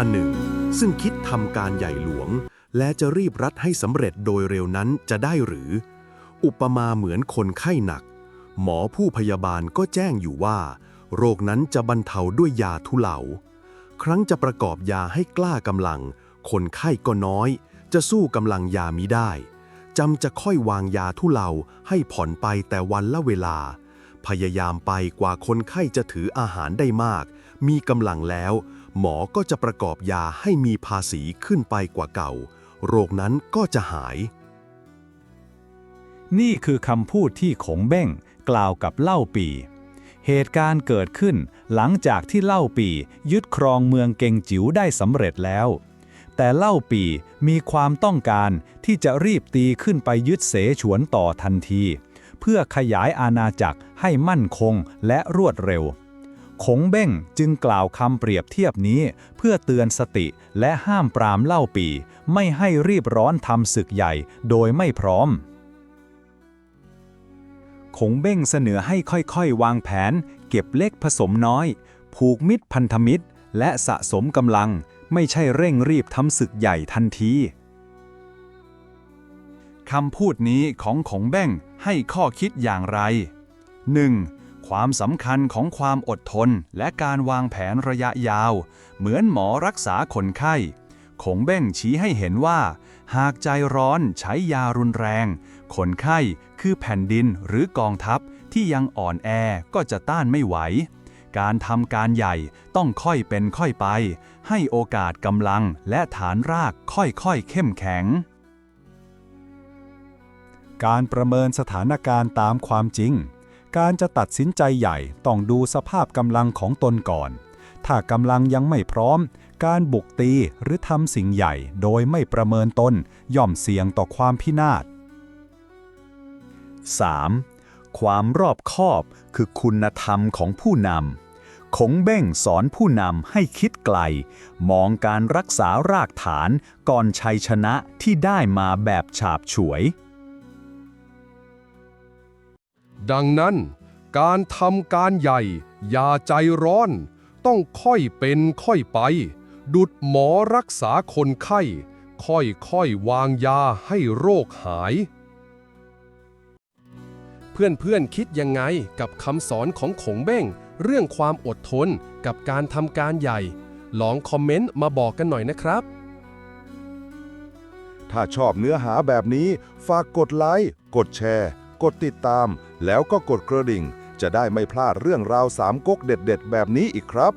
อันหนึ่ง ซึ่งคิดทำการใหญ่หลวง และจะรีบรัดให้สำเร็จโดยเร็วนั้นจะได้หรือ อุปมาเหมือนคนไข้หนัก หมอผู้พยาบาลก็แจ้งอยู่ว่า โรคนั้นจะบรรเทาด้วยยาทุเลา ครั้งจะประกอบยาให้กล้ากำลัง คนไข้ก็น้อย จะสู้กำลังยามิได้จำจะค่อยวางยาทุเลาให้ผ่อนไปแต่วันละเวลา พยายามไปกว่าคนไข้จะถืออาหารได้มาก มีกำลังแล้ว หมอก็จะประกอบยาให้มีภาษีขึ้นไปกว่าเก่า โรคนั้นก็จะหาย นี่คือคำพูดที่ขงเบ้งกล่าวกับเล่าปี เหตุการณ์เกิดขึ้นหลังจากที่เล่าปียึดครองเมืองเกงจิ๋วได้สำเร็จแล้ว แต่เล่าปีมีความต้องการที่จะรีบตีขึ้นไปยึดเสฉวนต่อทันที เพื่อขยายอาณาจักรให้มั่นคงและรวดเร็ว ขงเบ้งจึงกล่าวคำเปรียบเทียบนี้ เพื่อเตือนสติและห้ามปรามเล่าปี ไม่ให้รีบร้อนทำศึกใหญ่โดยไม่พร้อมคงเบ้งเสนอให้ค่อยๆ วางแผน เก็บเล็กผสมน้อย ผูกมิตรพันธมิตร และสะสมกำลัง ไม่ใช่เร่งรีบทำศึกใหญ่ทันทีคำพูดนี้ของขงเบ้งให้ข้อคิดอย่างไร 1. ความสำคัญของความอดทนและการวางแผนระยะยาว เหมือนหมอรักษาคนไข้ขงเบ้งชี้ให้เห็นว่า หากใจร้อนใช้ยารุนแรง คนไข้คือแผ่นดินหรือกองทัพที่ยังอ่อนแอก็จะต้านไม่ไหว การทำการใหญ่ต้องค่อยเป็นค่อยไป ให้โอกาสกำลังและฐานรากค่อยๆเข้มแข็ง การประเมินสถานการณ์ตามความจริง การจะตัดสินใจใหญ่ต้องดูสภาพกำลังของตนก่อน ถ้ากำลังยังไม่พร้อม การบุกตีหรือทำสิ่งใหญ่โดยไม่ประเมินตนย่อมเสี่ยงต่อความพินาศ 3. ความรอบคอบคือคุณธรรมของผู้นำคงเบ้งสอนผู้นำให้คิดไกล มองการรักษารากฐานก่อนชัยชนะที่ได้มาแบบฉาบฉวย ดังนั้น การทำการใหญ่ อย่าใจร้อน ต้องค่อยเป็นค่อยไป ดุดหมอรักษาคนไข้ ค่อยๆวางยาให้โรคหาย เพื่อนๆคิดยังไงกับคำสอนของขงเบ้ง เรื่องความอดทนกับการทำการใหญ่ ลองคอมเมนต์มาบอกกันหน่อยนะครับถ้าชอบเนื้อหาแบบนี้ ฝากกดไลค์ กดแชร์ กดติดตาม แล้วก็กดกระดิ่ง จะได้ไม่พลาดเรื่องราวสามก๊กเด็ดๆ แบบนี้อีกครับ